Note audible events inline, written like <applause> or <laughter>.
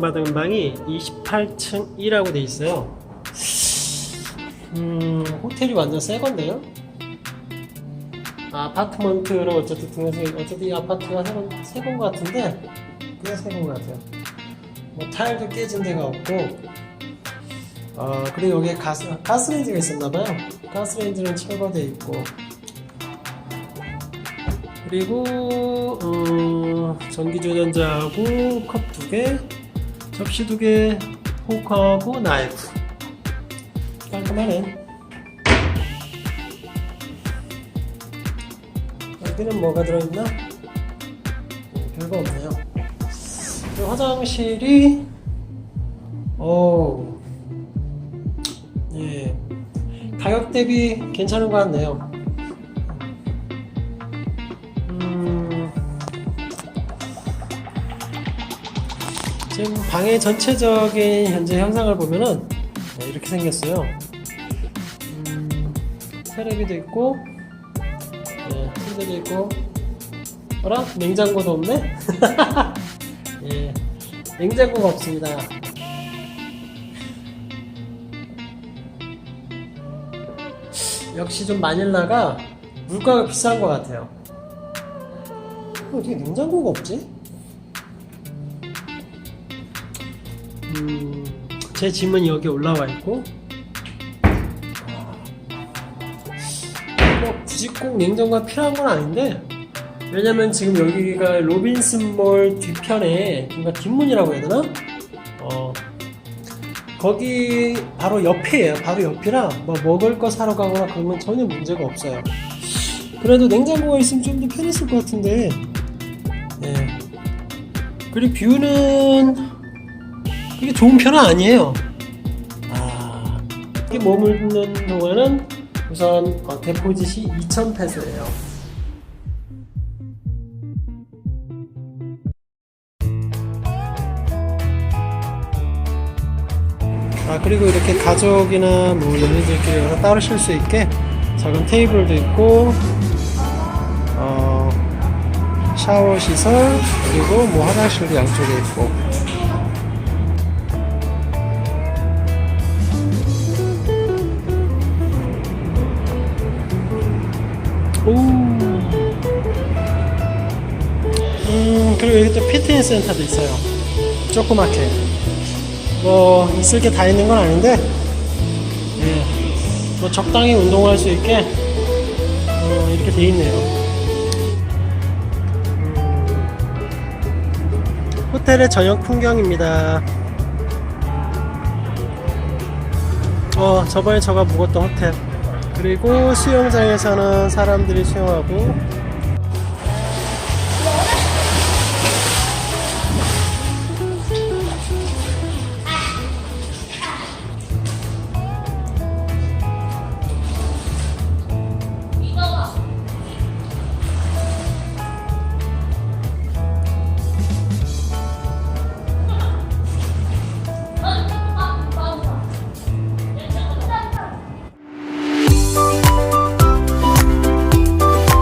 받은 방이 28층 1라고 돼 있어요. 음, 호텔이 완전 새 건데요? 아파트먼트로 어쨌든 등록해, 어쨌든 이 아파트가 새건 것 같은데, 그냥 새건 것 같아요. 뭐 타일도 깨진 데가 없고, 어, 그리고 여기에 가스, 가스레인지가 있었나봐요. 가스레인지는 철거돼 있고, 그리고 어, 전기조전자하고 컵 두 개, 접시 두 개, 포크하고 나이프 깔끔하네. 여기는 뭐가 들어있나? 음, 별거 없네요. 화장실이 오, 예, 가격 대비 괜찮은 것 같네요. 지금 방의 전체적인 현재 형상을 보면은 네, 이렇게 생겼어요. 음, 테레비도 있고, 예, TV도 있고, 어라? 냉장고도 없네? <laughs> 예, 냉장고가 없습니다. 역시 좀 마닐라가 물가가 비싼 것 같아요. 어떻게 냉장고가 없지? 음, 제 짐은 여기 올라와 있고, 뭐 굳이 꼭 냉장고가 필요한 건 아닌데, 왜냐면 지금 여기가 로빈슨몰 뒤편에, 뭔가 뒷문이라고 해야 되나? 어, 거기 바로 옆이에요. 바로 옆이라 뭐 먹을 거 사러 가거나 건 전혀 문제가 없어요. 그래도 냉장고가 있으면 좀 더 편했을 것 같은데. 예. 그리고 뷰는 그게 좋은 편은 아니에요. 아, 이게 머무는 동안은 우선 어, 데포짓이 2,000페소예요. 아 그리고 이렇게 가족이나 뭐 연인들끼리 따로 쉴 수 있게 작은 테이블도 있고 어, 샤워 시설 그리고 뭐 화장실도 양쪽에 있고 그리고 여기 또 피트니스 센터도 있어요. 조그맣게. 뭐 있을 게 다 있는 건 아닌데 예, 뭐 적당히 운동할 수 있게 어, 이렇게 돼 있네요. 음, 호텔의 저녁 풍경입니다. 어 저번에 저가 묵었던 호텔. 그리고 수영장에서는 사람들이 수영하고